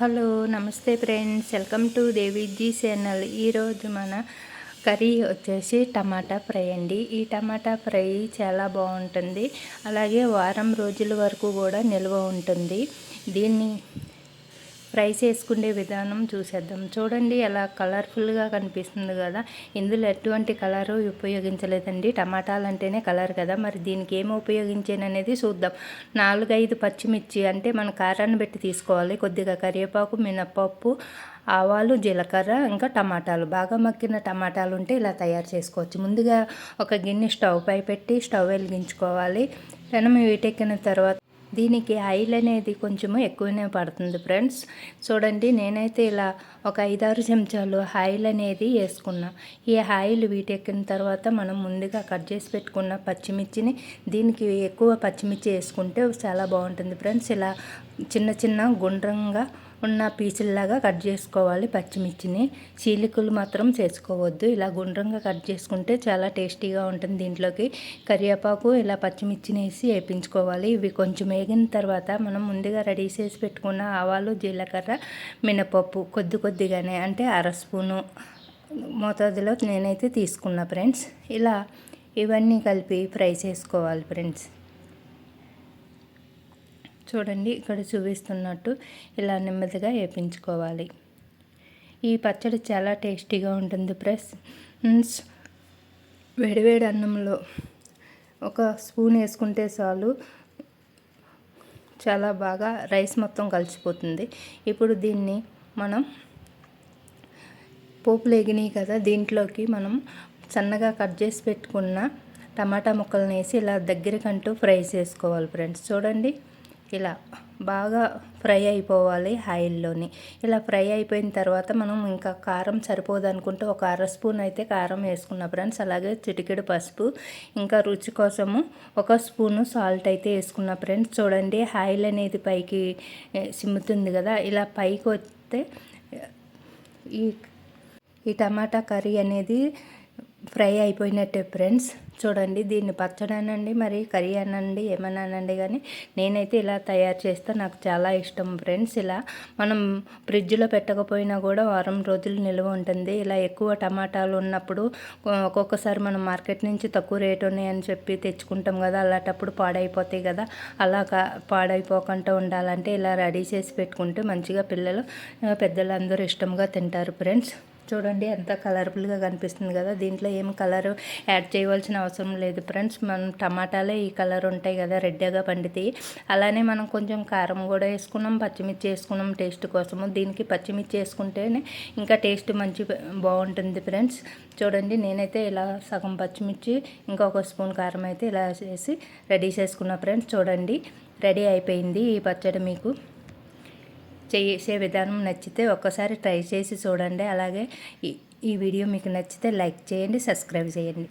Hello నమస్తే friends. Welcome to Deviji channel. ఈరోజు మన కర్రీ వచ్చేసి టమాటా ఫ్రై అండి. ఈ టమాటా ఫ్రై చాలా బాగుంటుంది. అలాగే వారం రోజుల వరకు కూడా నిల్వ ఉంటుంది. దీన్ని ఫ్రై చేసుకునే విధానం చూసేద్దాం. చూడండి ఎలా కలర్ఫుల్గా కనిపిస్తుంది కదా. ఇందులో ఎటువంటి కలరు ఉపయోగించలేదండి. టమాటాలు అంటేనే కలర్ కదా. మరి దీనికి ఏమి ఉపయోగించాననేది చూద్దాం. నాలుగైదు పచ్చిమిర్చి అంటే మన కారాన్ని పెట్టి తీసుకోవాలి. కొద్దిగా కరివేపాకు మినపప్పు ఆవాలు జీలకర్ర ఇంకా టమాటాలు. బాగా మక్కిన టమాటాలు ఉంటే ఇలా తయారు చేసుకోవచ్చు. ముందుగా ఒక గిన్నె స్టవ్ పై పెట్టి స్టవ్ వెలిగించుకోవాలి. పెనం వీటెక్కిన తర్వాత దీనికి ఆయిల్ అనేది కొంచెము ఎక్కువనే పడుతుంది ఫ్రెండ్స్. చూడండి నేనైతే ఇలా ఒక ఐదారు చెంచాలు ఆయిల్ అనేది వేసుకున్నా. ఈ ఆయిల్ వీటెక్కిన తర్వాత మనం ముందుగా కట్ చేసి పెట్టుకున్న పచ్చిమిర్చిని దీనికి ఎక్కువ పచ్చిమిర్చి వేసుకుంటే చాలా బాగుంటుంది ఫ్రెండ్స్. ఇలా చిన్న చిన్న గుండ్రంగా ఉన్న పీసుల్లాగా కట్ చేసుకోవాలి పచ్చిమిర్చిని. చీలికలు మాత్రం చేసుకోవద్దు. ఇలా గుండ్రంగా కట్ చేసుకుంటే చాలా టేస్టీగా ఉంటుంది. దీంట్లోకి కరివేపాకు ఇలా పచ్చిమిర్చిని వేసి వేపించుకోవాలి. ఇవి కొంచెం వేగిన తర్వాత మనం ముందుగా రెడీ చేసి పెట్టుకున్న ఆవాలు జీలకర్ర మినపప్పు కొద్ది కొద్దిగానే అంటే అర స్పూను మోతాదులో నేనైతే తీసుకున్నా ఫ్రెండ్స్. ఇలా ఇవన్నీ కలిపి ఫ్రై చేసుకోవాలి ఫ్రెండ్స్. చూడండి ఇక్కడ చూపిస్తున్నట్టు ఇలా నెమ్మదిగా వేపించుకోవాలి. ఈ పచ్చడి చాలా టేస్టీగా ఉంటుంది ప్లస్ వేడివేడి అన్నంలో ఒక స్పూన్ వేసుకుంటే చాలు చాలా బాగా రైస్ మొత్తం కలిసిపోతుంది. ఇప్పుడు దీన్ని మనం పోపులు ఎగినాయి కదా దీంట్లోకి మనం సన్నగా కట్ చేసి పెట్టుకున్న టమాటా ముక్కలను వేసి ఇలా దగ్గరకంటూ ఫ్రై చేసుకోవాలి ఫ్రెండ్స్. చూడండి. ఇలా బాగా ఫ్రై అయిపోవాలి ఆయిల్లోని. ఇలా ఫ్రై అయిపోయిన తర్వాత మనం ఇంకా కారం సరిపోదు అనుకుంటే ఒక అర స్పూన్ అయితే కారం వేసుకున్న ఫ్రెండ్స్ అలాగే చిటికెడు పసుపు ఇంకా రుచి కోసము ఒక స్పూను సాల్ట్ అయితే వేసుకున్న ఫ్రెండ్స్. చూడండి ఆయిల్ అనేది పైకి సిమ్ముతుంది కదా ఇలా పైకి వస్తే ఈ ఈ టమాటా కర్రీ అనేది ఫ్రై అయిపోయినట్టే ఫ్రెండ్స్. చూడండి దీన్ని పచ్చడి అనండి మరి కర్రీ అనండి ఏమన్నా అనండి కానీ నేనైతే ఇలా తయారు చేస్తే. నాకు చాలా ఇష్టం ఫ్రెండ్స్ ఇలా. మనం ఫ్రిడ్జ్లో పెట్టకపోయినా కూడా వారం రోజులు నిల్వ ఉంటుంది. ఇలా ఎక్కువ టమాటాలు ఉన్నప్పుడు ఒక్కొక్కసారి మనం మార్కెట్ నుంచి తక్కువ రేటు ఉన్నాయని చెప్పి తెచ్చుకుంటాం కదా అలాంటప్పుడు పాడైపోతాయి కదా. అలా పాడైపోకుండా ఉండాలంటే ఇలా రెడీ చేసి పెట్టుకుంటే మంచిగా పిల్లలు పెద్దలు అందరూ ఇష్టంగా తింటారు ఫ్రెండ్స్. చూడండి ఎంత కలర్ఫుల్గా కనిపిస్తుంది కదా. దీంట్లో ఏం కలర్ యాడ్ చేయవలసిన అవసరం లేదు ఫ్రెండ్స్ మనం టమాటాలే ఈ కలర్ ఉంటాయి కదా రెడ్గా పండుతాయి అలానే మనం కొంచెం కారం కూడా వేసుకున్నాం పచ్చిమిర్చి వేసుకున్నాం టేస్ట్ కోసము. దీనికి పచ్చిమిర్చి వేసుకుంటేనే ఇంకా టేస్ట్ మంచి బాగుంటుంది ఫ్రెండ్స్ చూడండి నేనైతే ఇలా సగం పచ్చిమిర్చి ఇంకొక స్పూన్ కారం అయితే ఇలా చేసి రెడీ చేసుకున్నా ఫ్రెండ్స్ చూడండి రెడీ అయిపోయింది ఈ పచ్చడి మీకు. చేసే విధానం నచ్చితే ఒక్కసారి ట్రై చేసి చూడండి. అలాగే ఈ వీడియో మీకు నచ్చితే లైక్ చేయండి సబ్స్క్రైబ్ చేయండి.